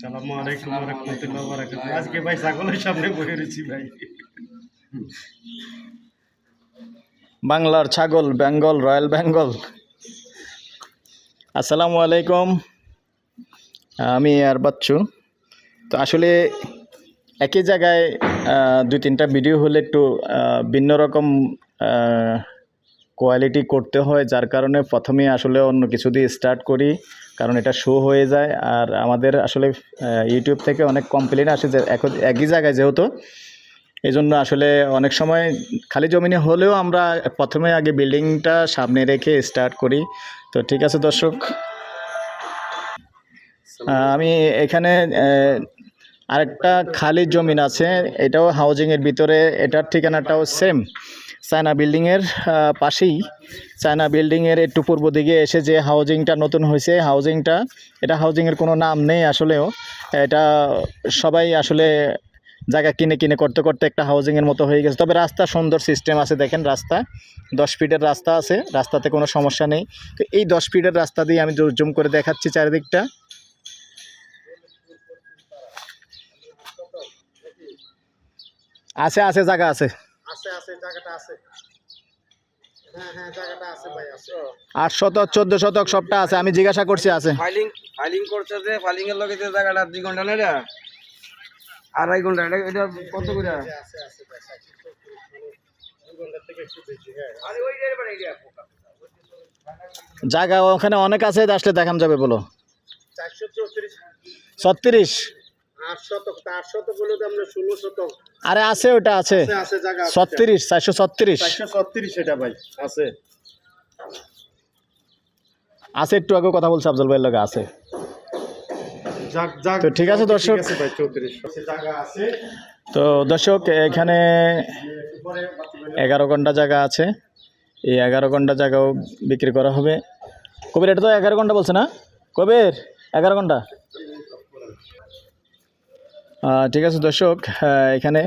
সালামু আলাইকুম আজকে ভাই ছাগলের সামনে বসে ভাই। বাংলার ছাগল বেঙ্গল, রয়্যাল বেঙ্গল। আসসালামু আলাইকুম। আমি আর বাচ্চু। তো আসলে একই জায়গায় দুই তিনটা ভিডিও হলে একটু ভিন্ন রকম কোয়ালিটি করতে হয় যার কারণে প্রথমে আসলে অন্য কিছু দিয়ে স্টার্ট করি কারণ এটা শো হয়ে যায়। আর আমাদের আসলে ইউটিউব থেকে অনেক কমপ্লেন আসে যে এক- একই জায়গায় যেহেতু এই জন্য আসলে অনেক সময় খালি জমিনে হলেও আমরা প্রথমে আগে বিল্ডিংটা সামনে রেখে স্টার্ট করি। তো ঠিক আছে দর্শক। আমি এখানে আরেকটা খালি জমিন আছে, এটাও হাউজিংয়ের ভিতরে, এটার ঠিকানাটাও সেম চায়না বিল্ডিংয়ের পাশেই। চায়না বিল্ডিংয়ের একটু পূর্ব দিকে এসে যে হাউজিংটা নতুন হয়েছে হাউজিংটা এটা হাউজিংয়ের কোনো নাম নেই আসলেও। এটা সবাই আসলে জায়গা কিনে কিনে করতে করতে একটা হাউজিংয়ের মতো হয়ে গেছে। তবে রাস্তা সুন্দর সিস্টেম আছে, দেখেন রাস্তা। দশ ফিটের রাস্তা আছে, রাস্তাতে কোনো সমস্যা নেই। তো এই দশ ফিটের রাস্তা দিয়ে আমি জুম করে দেখাচ্ছি চারিদিকটা। আছে আছে জায়গা আছে। আছে আছে জায়গাটা আছে। হ্যাঁ হ্যাঁ জায়গাটা আছে ভাই আছে। আট শতক চোদ্দ শতক সবটা আছে আমি জিজ্ঞাসা করছি আছে। ফাইলিং ফাইলিং করছে যে ফাইলিং এর লগে যে জায়গাটা দুই ঘণ্টা না এটা আড়াই ঘণ্টা এটা এটা কত করে? আছে আছে ভাই দু ঘণ্টা থেকে একটু বেশি হ্যাঁ। জায়গা ওখানে অনেক আছে আসলে দেখাম যাবে বলো। ছত্রিশ? আট শতক তা আট শতক হলে তো আমরা ষোলো শতক। আরে আছে ওটা আছে। আছে জায়গা ছত্রিশ চারশো ছত্রিশ। চারশো ছত্রিশ এটা ভাই আছে। আছে একটু আগে কথা বলছে আফজল ভাইয়ের লগে আছে। তো ঠিক আছে দর্শক। তো দর্শক এখানে এগারো ঘণ্টা জায়গা আছে। এই এগারো ঘণ্টা জায়গাও বিক্রি করা হবে। কবির এটা তো এগারো ঘণ্টা বলছে না? কবির এগারো ঘণ্টা? ঠিক আছে দর্শক এখানে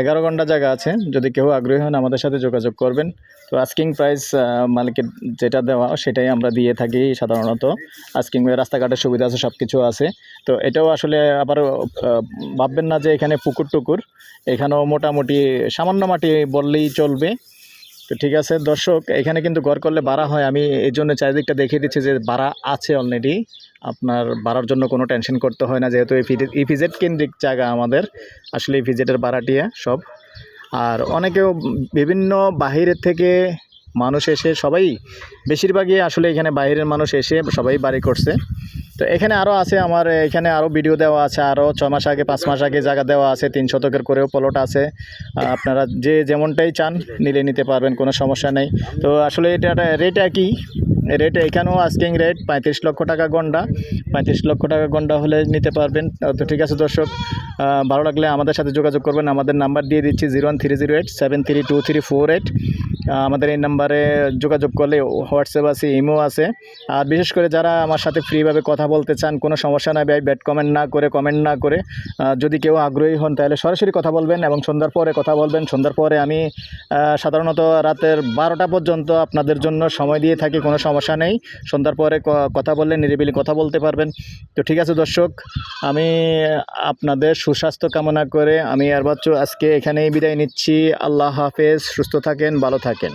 এগারো ঘণ্টা জায়গা আছে। যদি কেউ আগ্রহী হন আমাদের সাথে যোগাযোগ করবেন। তো আস্কিং প্রাইস মালিকের যেটা দেওয়া সেটাই আমরা দিয়ে থাকি সাধারণত। আস্কিং রাস্তাঘাটের সুবিধা আছে সব কিছু আছে। তো এটাও আসলে আবার ভাববেন না যে এখানে পুকুর টুকুর। এখানেও মোটামুটি সামান্য মাটি বললেই চলবে। তো ঠিক আছে, দর্শক, এখানে কিন্তু গড় করলে বাড়া হয়। আমি এই জন্য চারিদিকটা দেখিয়ে দিচ্ছি যে বাড়া আছে অলরেডি আপনার বাড়ার জন্য কোনো টেনশন করতে হয় না, যেহেতু এই ফিজেট কেন্দ্রিক জায়গা আমাদের। আসলে এই ফিজেটের বাড়াটিয়া সব। আর অনেকেও বিভিন্ন বাহিরের থেকে মানুষ এসে সবাই, বেশিরভাগই আসলে এখানে বাইরের মানুষ এসে সবাই বাড়ি করছে। তো এখানে আরও আছে আমার, এখানে আরও ভিডিও দেওয়া আছে আরও ছ মাস আগে, পাঁচ মাস আগে জায়গা দেওয়া আছে, তিন শতকের করেও প্লট আছে। আপনারা যে যেমনটাই চান নিলে নিতে পারবেন, কোনো সমস্যা নেই। তো আসলে এটা রেট একই। রেট এখানেও আস্কিং রেট পঁয়ত্রিশ লক্ষ টাকা গন্ডা। পঁয়ত্রিশ লক্ষ টাকা গন্ডা হলে নিতে পারবেন। তো ঠিক আছে দর্শক ভালো লাগলে আমাদের সাথে যোগাযোগ করবেন। আমাদের নাম্বার দিয়ে দিচ্ছি zero one three zero eight seven three two three four eight আমাদের এই নাম্বারে যোগাযোগ করলে হোয়াটসঅ্যাপ আছে, ইমো আছে। আর বিশেষ করে যারা আমার সাথে ফ্রিভাবে কথা বলতে চান, কোনো সমস্যা নাই ভাই ব্যাড কমেন্ট না করে কমেন্ট না করে যদি কেউ আগ্রহী হন তাহলে সরাসরি কথা বলবেন এবং সন্ধ্যার পরে কথা বলবেন। সন্ধ্যার পরে আমি সাধারণত রাতের বারোটা পর্যন্ত আপনাদের জন্য সময় দিয়ে থাকি, কোনো সমস্যা নেই। সন্ধ্যার পরে কথা বললে নিরিবিলি কথা বলতে পারবেন। তো ঠিক আছে দর্শক, আমি আপনাদের সুস্বাস্থ্য কামনা করে আমি আর বাচ্চু আজকে এখানেই বিদায় নিচ্ছি। আল্লাহ হাফেজ, সুস্থ থাকেন, ভালো থাকেন